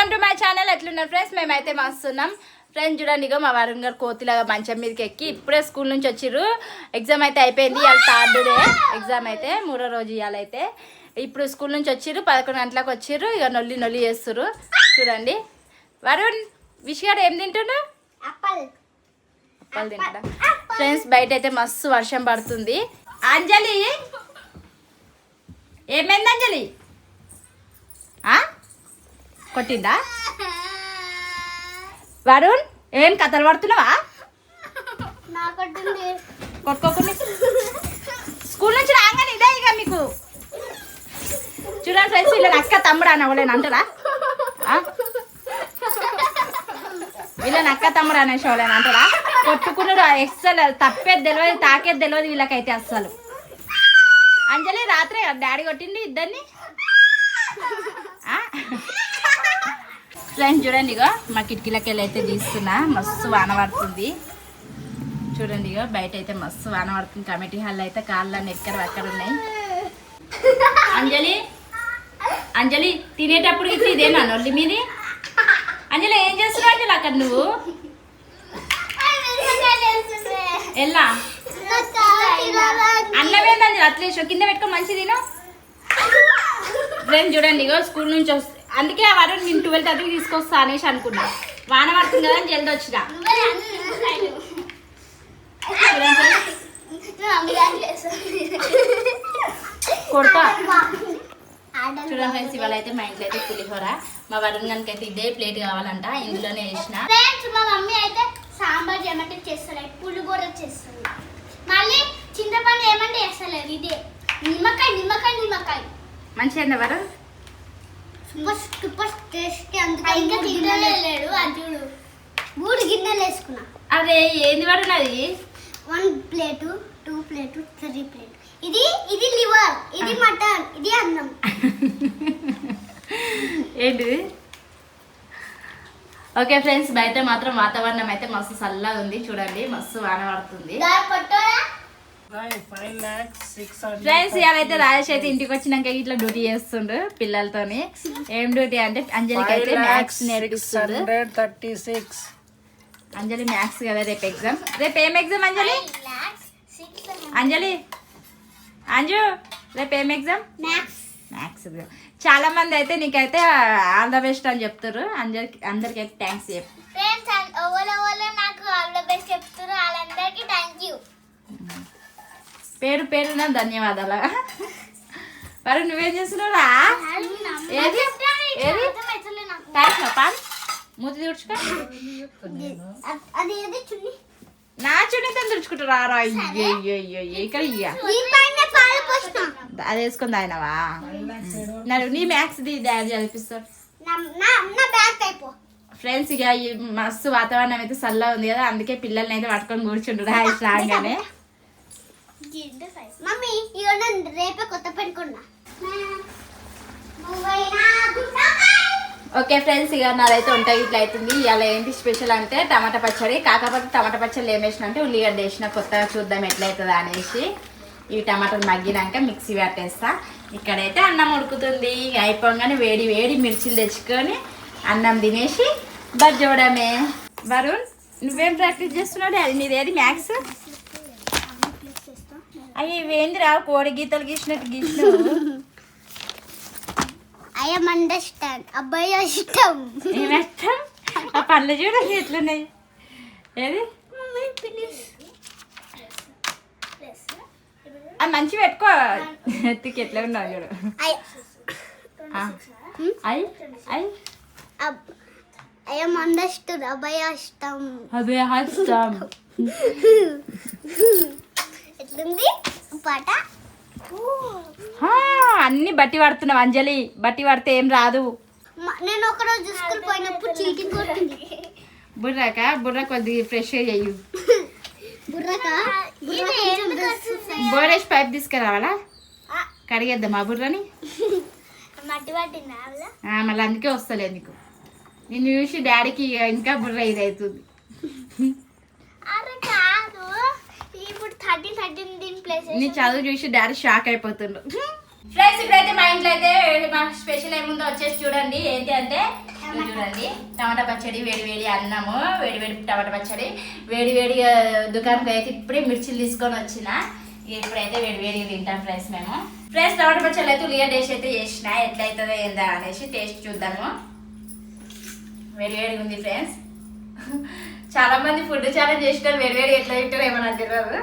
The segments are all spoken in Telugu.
వెల్కమ్ టు మై ఛానల్ ఎట్లున్నారు ఫ్రెండ్స్ మేమైతే మస్తున్నాం. ఫ్రెండ్స్ చూడండి ఇగో మా వరుణ్ గారు కోతిలాగా మంచం మీదకి ఎక్కి ఇప్పుడే స్కూల్ నుంచి వచ్చిర్రు. ఎగ్జామ్ అయితే అయిపోయింది ఇవాళ థర్డ్ డే ఎగ్జామ్ అయితే మూడో రోజు ఇవాళైతే ఇప్పుడు స్కూల్ నుంచి వచ్చిర్రు పదకొండు గంటలకు వచ్చిర్రు ఇక నొల్లి నొల్లి చేస్తుర్రు. చూడండి. వరుణ్ విషయాడు ఏం తింటున్నావు? అప్పల్ తింటా ఫ్రెండ్స్ బయట అయితే మస్తు వర్షం పడుతుంది. అంజలి! ఏమైంది అంజలి? కొట్టిందా? వరుణ్ ఏం కథలు పడుతున్నావా? కొట్టుకోకుండా స్కూల్ నుంచి రాగానే ఇదే ఇక మీకు. చూడండి ఫ్రెండ్స్ వీళ్ళని అక్క తమ్ముడు అని ఎవరైనా అంటారా? వీళ్ళని అక్క తమ్ముడు అనేసి ఎవరైనా అంటారా? కొట్టుకున్నాడు అస్సలు తప్పేది తెలియదు తాకేది తెలియదు వీళ్ళకైతే అస్సలు. అంజలి రాత్రే డాడీ కొట్టిండి ఇద్దరిని. ఫ్రెండ్స్ చూడండి ఇగో మా కిటికీలకెళ్ళి అయితే తీస్తున్నా. మస్తు వాన పడుతుంది. చూడండి ఇగో బయట అయితే మస్తు వాన పడుతుంది. కమిటీ హాల్ అయితే కాళ్ళని ఎక్కడ అక్కడ ఉన్నాయి. అంజలి అంజలి తినేటప్పుడు ఇట్లా ఇదేనా నొల్లి మీది. అంజలి ఏం చేస్తున్నావు అంజలి అక్కడ నువ్వు? ఎలా అన్నం ఏంది అంజలి? అట్లేసో కింద పెట్టుకో మంచి తిను. చూడండి ఇగో స్కూల్ నుంచి వస్తే అందుకే ఆ వారం నేను ట్వెల్వ్ థర్టీకి తీసుకొస్తా అనేసి అనుకున్నా. వాన పడుతుంది కదా అని జల్ది వచ్చిన. కొడతా. చూడండి ఫ్రెండ్స్ ఇవాళ అయితే మా ఇంట్లో అయితే పులిహోర. మా వరుణ్ గనికి అయితే ఇదే ప్లేట్ కావాలంట ఇందులోనే వేసిన. మా మమ్మీ అయితే సాంబార్ ఏమంటే చేస్తలేదు పులిగూర చేస్తుంది మళ్ళీ చింతపండు ఏమంటే చేస్తలేదు ఇదే. నిమ్మకాయ నిమ్మకాయ నిమ్మకాయ. మంచిగా వరుణ్? సూపర్ సూపర్ టేస్ట్ అందుకే ఇంకా తినలేడు అది చూడు. మూడు గిన్నెలు వేసుకున్నా. అరే ఏంది అది one plate two plate three plate. ఇది ఇది లివర్ ఇది మటన్ ఇది అన్నం. ఏంటిది? ఓకే ఫ్రెండ్స్ బయట మాత్రం వాతావరణం అయితే మస్తు చల్లగా ఉంది. చూడండి మస్తు వాన పడుతుంది. ఫ్రెండ్స్ ఇవాళైతే రాజేష్ అయితే ఇంటికి వచ్చినాక ఇట్లా డ్యూటీ చేస్తుండు పిల్లలతోని. ఏం డ్యూటీ? అంటే అంజలికి అయితే మ్యాథ్స్ నేర్పిస్తుండు. థర్టీ సిక్స్ అంజలి మ్యాథ్స్ కదా రేపు ఎగ్జామ్ రేపు ఏం ఎగ్జామ్ అంజలి? అంజలి అంజు రేపు ఏం ఎగ్జామ్ మ్యాథ్స్ మ్యాథ్స్ చాలా మంది అయితే నీకైతే ఆల్ ద బెస్ట్ అని చెప్తారు అందరికి అందరికి అయితే థ్యాంక్స్ చెప్పు. ఫ్రెండ్స్ ఎవరు ఎవరు నాకు ఆల్ ద బెస్ట్ చెప్తారు వాళ్ళందరికీ థ్యాంక్ యూ పేరు పేరున ధన్యవాదాలు. మరి నువ్వేం చేస్తున్నావురా? ఏది? ఏది? పాన్ మూతి తుడుచుకో. నా చున్నీతో తుడుచుకుంటారా రా అయ్యో ఇక్కడ ఇయ్య అది వేసుకుంది ఆయనవా నడు నీ మ్యాథ్స్ ది డాడీ చదివిస్తారు ఫ్రెండ్స్ ఇక ఈ మస్తు వాతావరణం అయితే చల్లగా ఉంది కదా అందుకే పిల్లల్ని అయితే పట్టుకొని కూర్చుంటారు హాయ్ రాగానే మమ్మీ ఇక నేను రేపే కొత్త పెట్టుకున్నా ఓకే ఫ్రెండ్స్ ఇక నాదైతే వంట ఇట్లా అవుతుంది ఇవాళ ఏంటి స్పెషల్ అంటే టమాటా పచ్చడి. కాకపోతే టమాటా పచ్చడి ఏం వేసిన అంటే ఉల్లిగడ్డ వేసిన కొత్తగా చూద్దాం ఎట్లయితుంది అనేసి ఈ టమాటాలు మగ్గినాక మిక్సీ పట్టేస్తా. ఇక్కడైతే అన్నం ఉడుకుతుంది. అయిపోగానే వేడి వేడి మిర్చిలు తెచ్చుకొని అన్నం తినేసి బజ్జోడమే వరుణ్ నువ్వేం ప్రాక్టీస్ చేస్తున్నావు అది నీది ఏది మ్యాథ్స్ అయ్యి ఇవేందిరా? కోడి గీతలు గీసినట్టు గీసినావు. ఐఎమ్ అండర్స్టాండ్ అబ్బాయి ఇష్టం. ఏమేస్తాం ఆ పళ్ళు చూడండి ఎట్లున్నాయి. ఏది? అది మంచి పెట్టుకో. ఎత్తికి ఎట్లా ఉన్నావు చూడు. అయ్ అయ్ ఐఎమ్ అండర్స్టూడ్ అబ్బాయి ఇష్టం. అదే హస్తం ఎట్లుంది పాట. హా, అన్ని బట్టి పడుతున్నావు అంజలి. బట్టి పడితే ఏం రాదు. నేను ఒకరోజు స్కూల్ పోయినప్పుడు చీటింగ్ కొట్టింది. బుర్రాక? బుర్ర కొద్దిగా ఫ్రెష్ చెయ్యు బుర్రక? బోరేష్ పైప్ తీసుకురావాలా? కడిగేద్దాం ఆ బుర్రని? మట్టి పట్టింది ఆ, మళ్ళీ అందుకే వస్తలేదు నీకు. నిన్ను చూసి డాడీకి ఇంకా బుర్ర ఇదవుతుంది అరే కాదు ఇప్పుడు దీని ప్లేస్ నీ చదువు చూసి డాడీ షాక్ అయిపోతుండు. ఫ్రెండ్స్ ఇప్పుడైతే మా ఇంట్లో అయితే మా స్పెషల్ ఏముందో వచ్చేసి చూడండి. ఏంటి అంటే ఇది చూడండి. టమాటా పచ్చడి వేడి వేడి అన్నము వేడి వేడి టమాటా పచ్చడి. వేడి వేడి దుకాణంకి అయితే ఇప్పుడే మిర్చిలు తీసుకొని వచ్చిన. ఇప్పుడైతే వేడి వేడి తింటాం ఫ్రెండ్స్ మేము. ఫ్రెండ్స్ టమాటా పచ్చడి అయితే ఉల్లిగడ్డ వేసి అయితే చేసిన. ఎట్లయితుందో ఏందా అనేసి టేస్ట్ చూద్దాము. వేడి వేడిగా ఉంది ఫ్రెండ్స్ చాలా మంది ఫుడ్ ఛాలెంజ్ చేసినారు. వేడి వేడి ఎట్లా తింటారో ఏమో నాకు తెలియదు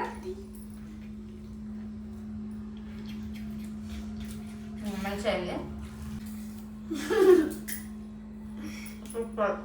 మంచిగా అయింది. సూపర్.